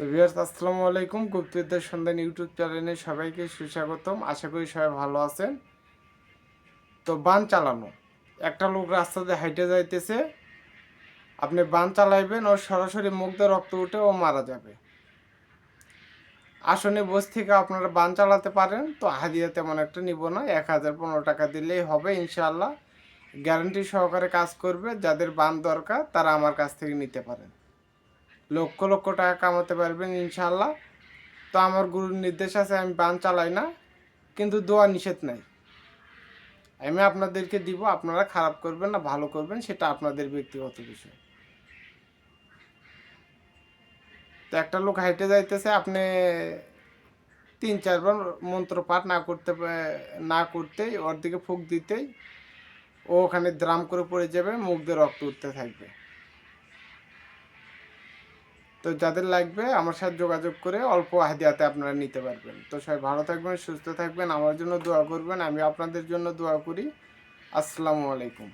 তো ভিউয়ার্স, আসসালামু আলাইকুম। গুপ্তবিদ্যার সন্ধান ইউটিউব চ্যানেলে সবাইকে সুস্বাগতম। আশা করি সবাই ভালো আছেন। তো বান চালানো। একটা লোক রাস্তাতে হাইটে যাইতেছে। আপনি বান চালাইবেন ও সরাসরি মুখ দিয়ে রক্ত উঠে ও মারা যাবে। আসনে বস থেকে আপনারা বান চালাতে পারেন। তো হাদিয়া তেমন একটা নিব না। এক হাজার পনেরো টাকা দিলেই হবে ইনশাল্লাহ গ্যারান্টি সহকারে কাজ করবে। যাদের বান দরকার, তারা আমার কাছ থেকে নিতে পারেন। লক্ষ লক্ষ টাকা কামাতে পারবেন ইনশাল্লাহ তো আমার গুরুর নির্দেশ আছে, আমি বান চালাই না, কিন্তু দোয়া নিষেধ নাই। আমি আপনাদেরকে দিব, আপনারা খারাপ করবেন না, ভালো করবেন, সেটা আপনাদের ব্যক্তিগত বিষয়। তো একটা লোক হাইটে যাইতেছে, আপনি তিন চারবার মন্ত্র পাঠ না করতে না করতেই, ওর দিকে ফুক দিতেই, ও ওখানে দ্রাম করে পড়ে যাবে, মুখ দিয়ে রক্ত উঠতে থাকবে। তো যাদের লাগবে আমার সাথে যোগাযোগ করে অল্প হাদিয়াতে আপনারা নিতে পারবেন। তো সবাই ভালো থাকবেন, সুস্থ থাকবেন, আমার জন্য দোয়া করবেন, আমি আপনাদের জন্য দোয়া করি। আসসালামু আলাইকুম।